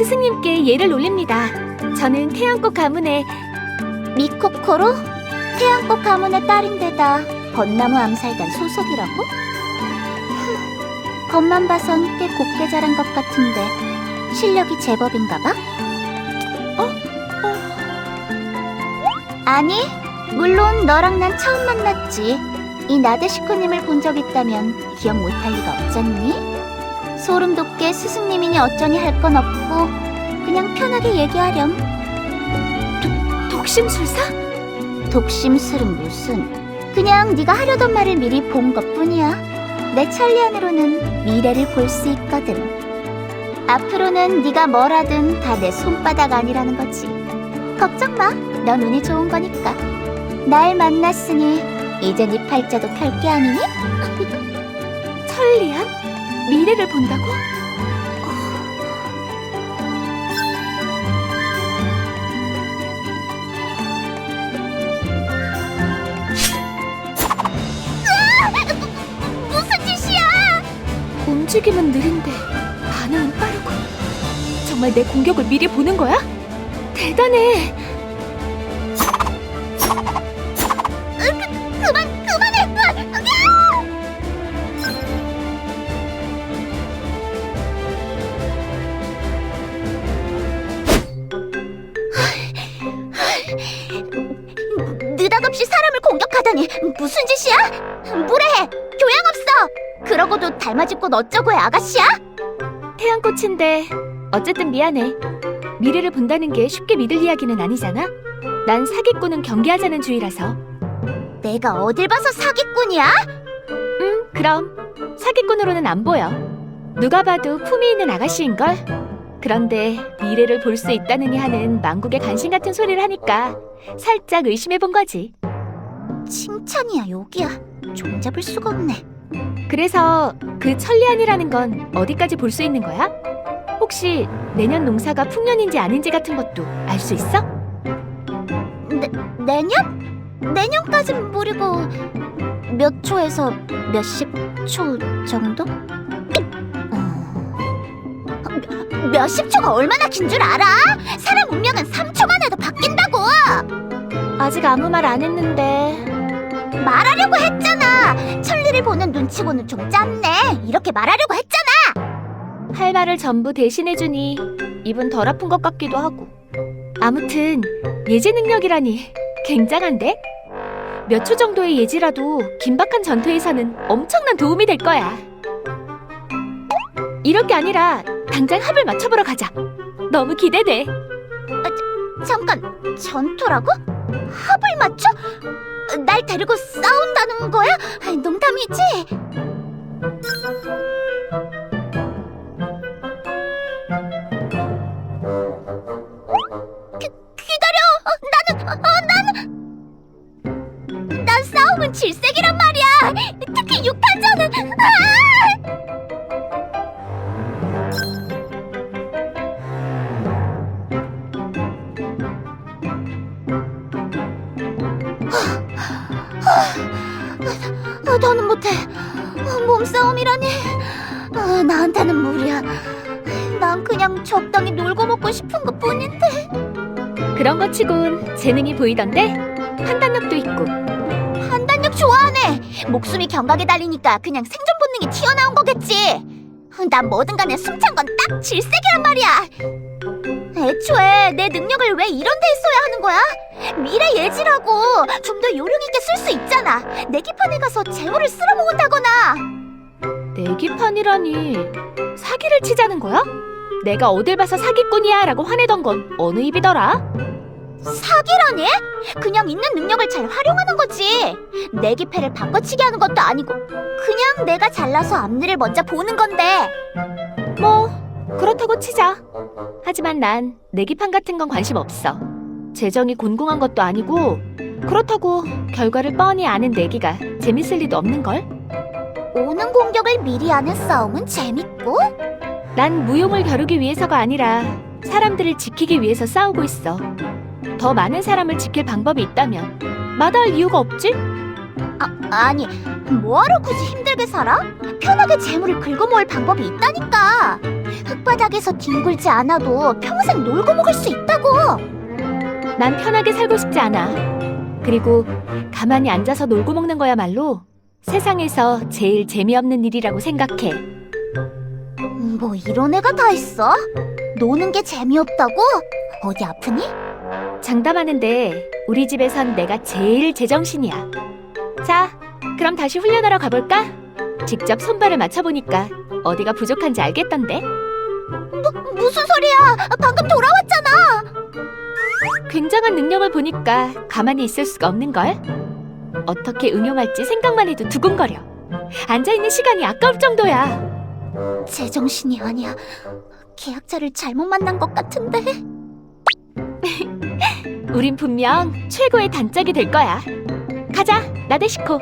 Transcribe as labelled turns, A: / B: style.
A: 스승님께 예를 올립니다. 저는 태양꽃 가문의
B: 미코코로? 태양꽃 가문의 딸인데다 벚나무 암살단 소속이라고? 흠, 겉만 봐선 꽤 곱게 자란 것 같은데 실력이 제법인가 봐? 어? 아니, 물론 너랑 난 처음 만났지. 이 나데시코님을 본 적 있다면 기억 못할 리가 없잖니? 소름 돋게 스승님이니 어쩌니 할 건 없고 그냥 편하게 얘기하렴.
A: 독심술사?
B: 독심술은 무슨? 그냥 네가 하려던 말을 미리 본 것뿐이야. 내 천리안으로는 미래를 볼 수 있거든. 앞으로는 네가 뭘 하든 다 내 손바닥 아니라는 거지. 걱정 마. 넌 운이 좋은 거니까. 날 만났으니 이제 네 팔자도 펼 게 아니니?
A: 천리안? 미래를 본다고?
B: 무슨 짓이야?
A: 움직임은 느린데 반응은 빠르고 정말 내 공격을 미리 보는 거야? 대단해
B: 그만 그만 해. 느닷없이 사람을 공격하다니 무슨 짓이야? 무례해 교양 없어 그러고도 닮아짓고 어쩌고의 아가씨야?
A: 태양꽃인데 어쨌든 미안해 미래를 본다는 게 쉽게 믿을 이야기는 아니잖아 난 사기꾼은 경계하자는 주의라서
B: 내가 어딜 봐서 사기꾼이야?
A: 응 그럼 사기꾼으로는 안 보여 누가 봐도 품이 있는 아가씨인 걸 그런데 미래를 볼 수 있다느니 하는 망국의 간신 같은 소리를 하니까 살짝 의심해 본 거지
B: 칭찬이야 욕이야 종잡을 수가 없네
A: 그래서 그 천리안이라는 건 어디까지 볼 수 있는 거야? 혹시 내년 농사가 풍년인지 아닌지 같은 것도 알 수 있어?
B: 내, 내년? 내년까진 모르고 몇 초에서 몇십 초 정도? 몇- 몇십 초가 얼마나 긴 줄 알아? 사람 운명은 3초만 해도 바뀐다고!
A: 아직 아무 말 안 했는데
B: 말하려고 했잖아! 천리를 보는 눈치고는 좀 짧네! 이렇게 말하려고 했잖아!
A: 할 말을 전부 대신해주니 입은 덜 아픈 것 같기도 하고 아무튼 예지 능력이라니 굉장한데? 몇 초 정도의 예지라도 긴박한 전투에서는 엄청난 도움이 될 거야 이럴 게 아니라 당장 합을 맞춰보러 가자 너무 기대돼
B: 잠깐, 전투라고? 합을 맞춰? 날 데리고 싸운다는 거야? 농담이지? 기, 기다려! 어, 나는, 어, 나는! 난 싸움은 질색이란 말이야! 특히 육탄전은! 아! 아, 싸움이라니. 아, 나한테는 무리야. 난 그냥 적당히 놀고 먹고 싶은 것 뿐인데.
A: 그런 것 치곤 재능이 보이던데 판단력도 있고
B: 판단력 좋아하네. 목숨이 경각에 달리니까 그냥 생존 본능이 튀어나온 거겠지. 난 뭐든 간에 숨찬 건 딱 질색이란 말이야. 애초에 내 능력을 왜 이런 데 써야 하는 거야? 미래 예지라고 좀 더 요령 있게 쓸 수 있잖아. 내 기판에 가서 재물을 쓸어 모은다거나.
A: 내기판이라니 사기를 치자는 거야? 내가 어딜 봐서 사기꾼이야 라고 화내던 건 어느 입이더라?
B: 사기라니? 그냥 있는 능력을 잘 활용하는 거지. 내기패를 바꿔치기 하는 것도 아니고 그냥 내가 잘나서 앞일을 먼저 보는 건데.
A: 뭐 그렇다고 치자 하지만 난 내기판 같은 건 관심 없어 재정이 곤궁한 것도 아니고 그렇다고 결과를 뻔히 아는 내기가 재밌을 리도 없는걸?
B: 오는 공격을 미리 아는 싸움은 재밌고
A: 난 무용을 겨루기 위해서가 아니라 사람들을 지키기 위해서 싸우고 있어 더 많은 사람을 지킬 방법이 있다면 마다할 이유가 없지?
B: 아, 아니 뭐하러 굳이 힘들게 살아? 편하게 재물을 긁어 모을 방법이 있다니까 흙바닥에서 뒹굴지 않아도 평생 놀고 먹을 수 있다고.
A: 난 편하게 살고 싶지 않아. 그리고 가만히 앉아서 놀고 먹는 거야말로 세상에서 제일 재미없는 일이라고 생각해.
B: 뭐 이런 애가 다 있어? 노는 게 재미없다고? 어디 아프니?
A: 장담하는데 우리 집에선 내가 제일 제정신이야. 자, 그럼 다시 훈련하러 가볼까? 직접 손발을 맞춰보니까 어디가 부족한지 알겠던데?
B: 무슨 소리야? 방금 돌아왔잖아.
A: 굉장한 능력을 보니까 가만히 있을 수가 없는걸? 어떻게 응용할지 생각만 해도 두근거려. 앉아있는 시간이 아까울 정도야.
B: 제정신이 아니야. 계약자를 잘못 만난 것 같은데.
A: 우린 분명 최고의 단짝이 될 거야. 가자, 나데시코.